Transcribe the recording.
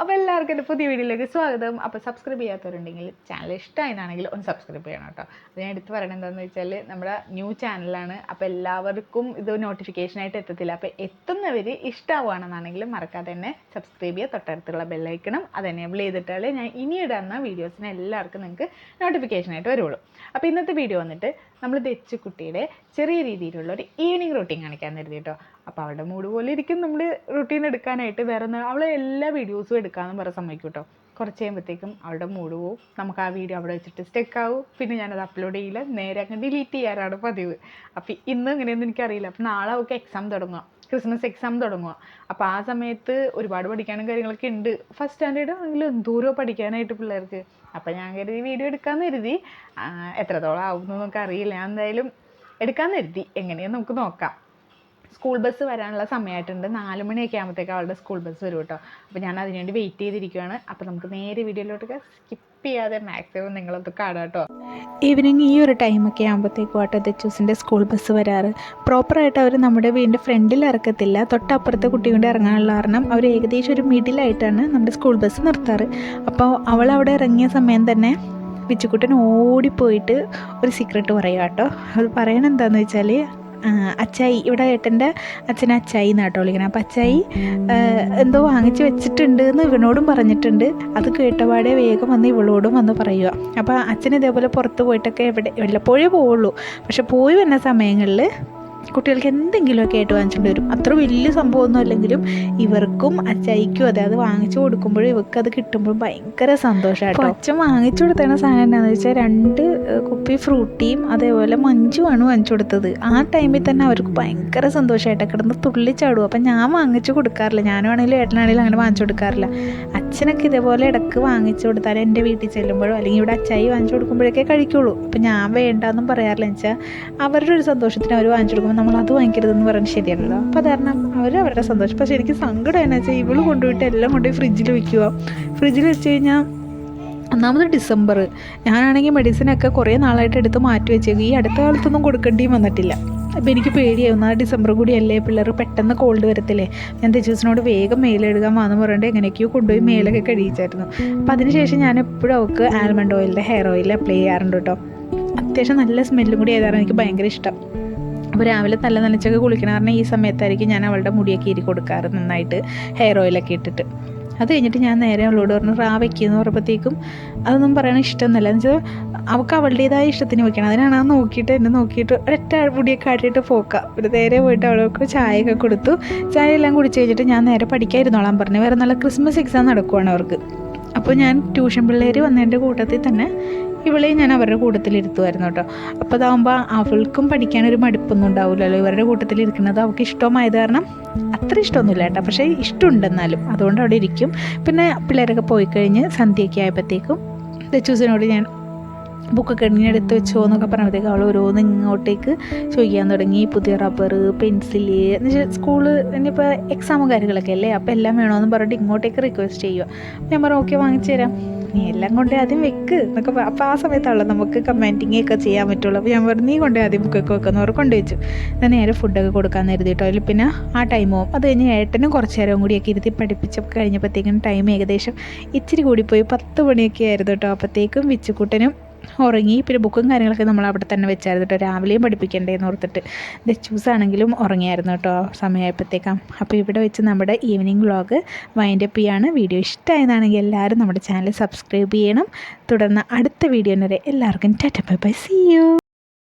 അപ്പോൾ എല്ലാവർക്കും എന്റെ പുതിയ വീഡിയോയിലേക്ക് സ്വാഗതം. അപ്പോൾ സബ്സ്ക്രൈബ് ചെയ്യാത്തവരുണ്ടെങ്കിൽ ചാനൽ ഇഷ്ടമായതാണെങ്കിൽ ഒന്ന് സബ്സ്ക്രൈബ് ചെയ്യണം കേട്ടോ. അത് ഞാൻ എടുത്ത് പറയണത് എന്താണെന്ന് വെച്ചാൽ നമ്മുടെ ന്യൂ ചാനലാണ് അപ്പോൾ എല്ലാവർക്കും ഇത് നോട്ടിഫിക്കേഷനായിട്ട് എത്തത്തില്ല. അപ്പോൾ എത്തുന്നവർ ഇഷ്ടമാവുകയാണെന്നാണെങ്കിൽ മറക്കാതെ തന്നെ സബ്സ്ക്രൈബ് ചെയ്യുക. തൊട്ടടുത്തുള്ള ബെല്ലൈക്കണം അത് എനേബിൾ ചെയ്തിട്ടാലേ ഞാൻ ഇനി ഇടുന്ന വീഡിയോസിന് എല്ലാവർക്കും നിങ്ങൾക്ക് നോട്ടിഫിക്കേഷൻ ആയിട്ട് വരുള്ളൂ അപ്പോൾ ഇന്നത്തെ വീഡിയോ വന്നിട്ട് നമ്മൾ കുട്ടിയുടെ ചെറിയ രീതിയിലുള്ള ഒരു ഈവനിങ് റൂട്ടീൻ കാണിക്കാൻ കരുതി കേട്ടോ അപ്പോൾ അവളുടെ മൂഡ് പോലെ ഇരിക്കും നമ്മൾ റുട്ടീൻ എടുക്കാനായിട്ട്. വേറെ അവളെ എല്ലാ വീഡിയോസും എടുക്കാമെന്ന് പറഞ്ഞ സമ്മതിക്കും കേട്ടോ കുറച്ച് കഴിയുമ്പോഴത്തേക്കും അവളുടെ മൂഡ് പോവും. നമുക്ക് ആ വീഡിയോ അവിടെ വെച്ചിട്ട് സ്റ്റെക്ക് ആവും. പിന്നെ ഞാനത് അപ്ലോഡ് ചെയ്യില്ല. നേരെ അങ്ങ് ഡിലീറ്റ് ചെയ്യാറാണ് പതിവ്. അപ്പോൾ ഇന്ന് ഇങ്ങനെയൊന്നും എനിക്കറിയില്ല. അപ്പോൾ നാളെ അവൾക്ക് എക്സാം തുടങ്ങുക ക്രിസ്മസ് എക്സാം തുടങ്ങുക അപ്പോൾ ആ സമയത്ത് ഒരുപാട് പഠിക്കാനും കാര്യങ്ങളൊക്കെ ഉണ്ട്. ഫസ്റ്റ് സ്റ്റാൻഡേർഡ് ആണെങ്കിലും എന്തോരോ പഠിക്കാനായിട്ട് പിള്ളേർക്ക്. അപ്പോൾ ഞാൻ കരുതി വീഡിയോ എടുക്കാമെന്ന് കരുതി. എത്രത്തോളം ആവും അറിയില്ല. ഞാൻ എന്തായാലും എടുക്കാൻ കരുതി എങ്ങനെയാണ് നമുക്ക് നോക്കാം. സ്കൂൾ ബസ് വരാനുള്ള സമയമായിട്ടുണ്ട് നാല് മണിയൊക്കെ ആകുമ്പോഴത്തേക്ക് അവളുടെ സ്കൂൾ ബസ് വരും കേട്ടോ. അപ്പോൾ ഞാൻ അതിനുവേണ്ടി വെയിറ്റ് ചെയ്തിരിക്കുകയാണ് അപ്പോൾ നമുക്ക് നേരെ വീഡിയോയിലോട്ടൊക്കെ സ്കിപ്പ് ചെയ്യാതെ മാക്സിമം നിങ്ങളത് കാണാം കേട്ടോ. ഈവനിങ് ഈ ഒരു ടൈമൊക്കെ ആകുമ്പോഴത്തേക്കും ആട്ടോ ദച്ചൂസിന്റെ സ്കൂൾ ബസ് വരാറ്. പ്രോപ്പറായിട്ട് അവർ നമ്മുടെ വീടിന്റെ ഫ്രണ്ടിൽ ഇറക്കത്തില്ല. തൊട്ടപ്പുറത്തെ കുട്ടി കൊണ്ട് ഇറങ്ങാനുള്ള കാരണം അവർ ഏകദേശം ഒരു മിഡിലായിട്ടാണ് നമ്മുടെ സ്കൂൾ ബസ് നിർത്താറ്. അപ്പോൾ അവൾ അവിടെ ഇറങ്ങിയ സമയം തന്നെ വിച്ചുക്കുട്ടൻ ഓടിപ്പോയിട്ട് ഒരു സീക്രട്ട് പറയുക കേട്ടോ. അത് പറയണ എന്താണെന്ന് വെച്ചാൽ അച്ചായി ഇവിടെ ഏട്ടന്റെ അച്ഛനെ അച്ചായി എന്നാട്ടോ വിളിക്കണം. അപ്പം അച്ചായി എന്തോ വാങ്ങിച്ച് വെച്ചിട്ടുണ്ട് എന്ന് ഇവനോടും പറഞ്ഞിട്ടുണ്ട്. അത് കേട്ടപാടെ വേഗം വന്ന് ഇവളോടും വന്ന് പറയുക അപ്പോൾ അച്ഛൻ ഇതേപോലെ പുറത്ത് പോയിട്ടൊക്കെ എവിടെ വല്ലപ്പോഴേ പോവുള്ളൂ. പക്ഷെ പോയി വരുന്ന സമയങ്ങളിൽ കുട്ടികൾക്ക് എന്തെങ്കിലുമൊക്കെ ആയിട്ട് വാങ്ങിച്ചുകൊണ്ട് വരും. അത്ര വലിയ സംഭവമൊന്നും അല്ലെങ്കിലും ഇവർക്കും അച്ചായിക്കും അതായത് അത് വാങ്ങിച്ചു കൊടുക്കുമ്പോഴും ഇവർക്ക് അത് കിട്ടുമ്പോഴും ഭയങ്കര സന്തോഷമായിട്ടോ അച്ഛൻ വാങ്ങിച്ചു കൊടുത്തേണ സാധനം എന്താണെന്ന് വെച്ചാൽ രണ്ട് കുപ്പി ഫ്രൂട്ടിയും അതേപോലെ മഞ്ചുമാണ് വാങ്ങിച്ചു കൊടുത്തത്. ആ ടൈമിൽ തന്നെ അവർക്ക് ഭയങ്കര സന്തോഷമായിട്ട് കിടന്ന് തുള്ളിച്ചാടും അപ്പം ഞാൻ വാങ്ങിച്ചു കൊടുക്കാറില്ല. ഞാനാണെങ്കിലും ഏട്ടനാണെങ്കിലും അങ്ങനെ വാങ്ങിച്ചു കൊടുക്കാറില്ല. അച്ഛനൊക്കെ ഇതേപോലെ ഇടയ്ക്ക് വാങ്ങിച്ചു കൊടുത്താൽ എന്റെ വീട്ടിൽ ചെല്ലുമ്പോഴോ അല്ലെങ്കിൽ ഇവിടെ അച്ചായി വാങ്ങിച്ചു കൊടുക്കുമ്പോഴൊക്കെ കഴിക്കുള്ളൂ. അപ്പം ഞാൻ വേണ്ടാന്നും പറയാറില്ല. വെച്ചാൽ അവരുടെ ഒരു സന്തോഷത്തിന് അവർ വാങ്ങിച്ചു കൊടുക്കുമ്പോൾ നമ്മൾ അത് വാങ്ങിക്കരുതെന്ന് പറയുന്നത് ശരിയല്ലല്ലോ. അപ്പോൾ അത് കാരണം അവർ അവരുടെ സന്തോഷം. പക്ഷേ എനിക്ക് സങ്കടം എന്നാ വെച്ചാൽ ഇവൾ കൊണ്ടുപോയിട്ട് എല്ലാം കൊണ്ടുപോയി ഫ്രിഡ്ജിൽ വെക്കുക. ഫ്രിഡ്ജിൽ വെച്ച് കഴിഞ്ഞാൽ ഒന്നാമത് ഡിസംബർ ഞാനാണെങ്കിൽ മെഡിസിനൊക്കെ കുറേ നാളായിട്ട് എടുത്ത് മാറ്റി വെച്ചേക്കും. ഈ അടുത്ത കാലത്തൊന്നും കൊടുക്കേണ്ടിയും വന്നിട്ടില്ല. അപ്പോൾ എനിക്ക് പേടിയായിരുന്നു ആ ഡിസംബർ കൂടി അല്ലേ പിള്ളേർ പെട്ടെന്ന് കോൾഡ് വരത്തില്ലേ? ഞാൻ ടീച്ചേഴ്സിനോട് വേഗം മേലെടുക്കാൻ വാന്ന് പറഞ്ഞിട്ട് എങ്ങനെയൊക്കെയോ കൊണ്ടുപോയി മേലൊക്കെ കഴിയിച്ചായിരുന്നു. അപ്പോൾ അതിനുശേഷം ഞാൻ എപ്പോഴും അവൾക്ക് ആൽമണ്ട് ഓയിലിന്റെ ഹെയർ ഓയിൽ അപ്ലൈ ചെയ്യാറുണ്ട് കേട്ടോ അത്യാവശ്യം നല്ല സ്മെല്ലും കൂടി ആയതാണ് എനിക്ക് ഭയങ്കര ഇഷ്ടം. അപ്പോൾ രാവിലെ തല നനച്ചൊക്കെ കുളിക്കണ കാരണം ഈ സമയത്തായിരിക്കും ഞാൻ അവളുടെ മുടിയൊക്കെ ഇരി കൊടുക്കാറ് നന്നായിട്ട് ഹെയർ ഓയിലൊക്കെ ഇട്ടിട്ട്. അത് കഴിഞ്ഞിട്ട് ഞാൻ നേരെ അവളോട് പറഞ്ഞു റാ എന്ന് പറയുമ്പോഴത്തേക്കും അതൊന്നും പറയണ ഇഷ്ടമൊന്നുമല്ല. എന്ന് വെച്ചാൽ അവൾക്ക് അവളുടേതായ ഇഷ്ടത്തിന് വെക്കണം. അതിനാണ് ആ നോക്കിയിട്ട് എന്നെ നോക്കിയിട്ട് ഒരൊറ്റ മുടിയൊക്കെ ആട്ടിയിട്ട് പോക്കാം. ഒരു നേരെ പോയിട്ട് അവൾക്ക് ചായയൊക്കെ കൊടുത്തു. ചായ എല്ലാം കുടിച്ച് കഴിഞ്ഞിട്ട് ഞാൻ നേരെ പഠിക്കാതിരുന്നോളാൻ പറഞ്ഞു. വേറെ നല്ല ക്രിസ്മസ് എക്സാം നടക്കുവാണ് അവർക്ക്. അപ്പോൾ ഞാൻ ട്യൂഷൻ പിള്ളേർ വന്നതിന്റെ കൂട്ടത്തിൽ തന്നെ ഇവളെയും ഞാൻ അവരുടെ കൂട്ടത്തിലിരുത്തുമായിരുന്നു കേട്ടോ. അപ്പോൾ അതാകുമ്പോൾ അവൾക്കും പഠിക്കാനൊരു മടുപ്പൊന്നും ഉണ്ടാവില്ലല്ലോ. ഇവരുടെ കൂട്ടത്തിലിരിക്കുന്നത് അവൾക്ക് ഇഷ്ടമായത് കാരണം അത്ര ഇഷ്ടമൊന്നുമില്ല കേട്ടോ. പക്ഷേ ഇഷ്ടമുണ്ടെന്നാലും അതുകൊണ്ട് അവിടെ ഇരിക്കും. പിന്നെ പിള്ളേരൊക്കെ പോയി കഴിഞ്ഞ് സന്ധ്യയൊക്കെ ആയപ്പോഴത്തേക്കും ദച്ചൂസിനോട് ഞാൻ ബുക്കൊക്കെ എടുത്ത് വെച്ചോ എന്നൊക്കെ പറഞ്ഞപ്പോഴത്തേക്ക് അവൾ ഓരോന്ന് ഇങ്ങോട്ടേക്ക് ചോദിക്കാൻ തുടങ്ങി. പുതിയ റബ്ബർ പെൻസിൽ എന്ന് വെച്ചാൽ സ്കൂൾ ഇനിയിപ്പോൾ എക്സാമും കാര്യങ്ങളൊക്കെ അല്ലേ? അപ്പോൾ എല്ലാം വേണമെന്ന് പറഞ്ഞിട്ട് ഇങ്ങോട്ടേക്ക് റിക്വസ്റ്റ് ചെയ്യുക ഞാൻ പറഞ്ഞു ഓക്കെ വാങ്ങിച്ചു തരാം. നീ എല്ലാം കൊണ്ട് ആദ്യം വെക്ക് എന്നൊക്കെ അപ്പം ആ സമയത്താണല്ലോ നമുക്ക് കമാൻഡിങ് ഒക്കെ ചെയ്യാൻ പറ്റുള്ളൂ. അപ്പോൾ ഞാൻ പറഞ്ഞു നീ കൊണ്ട് ആദ്യം ബുക്കൊക്കെ വെക്കുന്ന അവർ കൊണ്ടുവച്ചു. ഞാൻ നേരെ ഫുഡൊക്കെ കൊടുക്കാൻ കരുതിട്ടോ. അതിൽ പിന്നെ ആ ടൈം പോകും അത് കഴിഞ്ഞ് ഏട്ടനും കുറച്ച് നേരം കൂടിയൊക്കെ ഇരുത്തി പഠിപ്പിച്ചൊക്കെ കഴിഞ്ഞപ്പോഴത്തേക്കും ടൈം ഏകദേശം ഇച്ചിരി കൂടിപ്പോയി. പത്ത് മണിയൊക്കെ ആയിരുന്നു കേട്ടോ. അപ്പോഴത്തേക്കും വിച്ചുക്കുട്ടനും ഉറങ്ങി. പിന്നെ ബുക്കും കാര്യങ്ങളൊക്കെ നമ്മൾ അവിടെ തന്നെ വെച്ചായിരുന്നു കേട്ടോ. രാവിലെയും പഠിപ്പിക്കണ്ടേന്ന് ഓർത്തിട്ട്. ചൂസ് ആണെങ്കിലും ഉറങ്ങിയായിരുന്നു കേട്ടോ സമയമായപ്പോഴത്തേക്കാം. അപ്പോൾ ഇവിടെ വെച്ച് നമ്മുടെ ഈവനിങ് വ്ളോഗ് വൈൻഡപ്പ് ചെയ്യാണ്. വീഡിയോ ഇഷ്ടമായതാണെങ്കിൽ എല്ലാവരും നമ്മുടെ ചാനൽ സബ്സ്ക്രൈബ് ചെയ്യണം. തുടർന്ന് അടുത്ത വീഡിയോ വരെ എല്ലാവർക്കും tata bye bye see you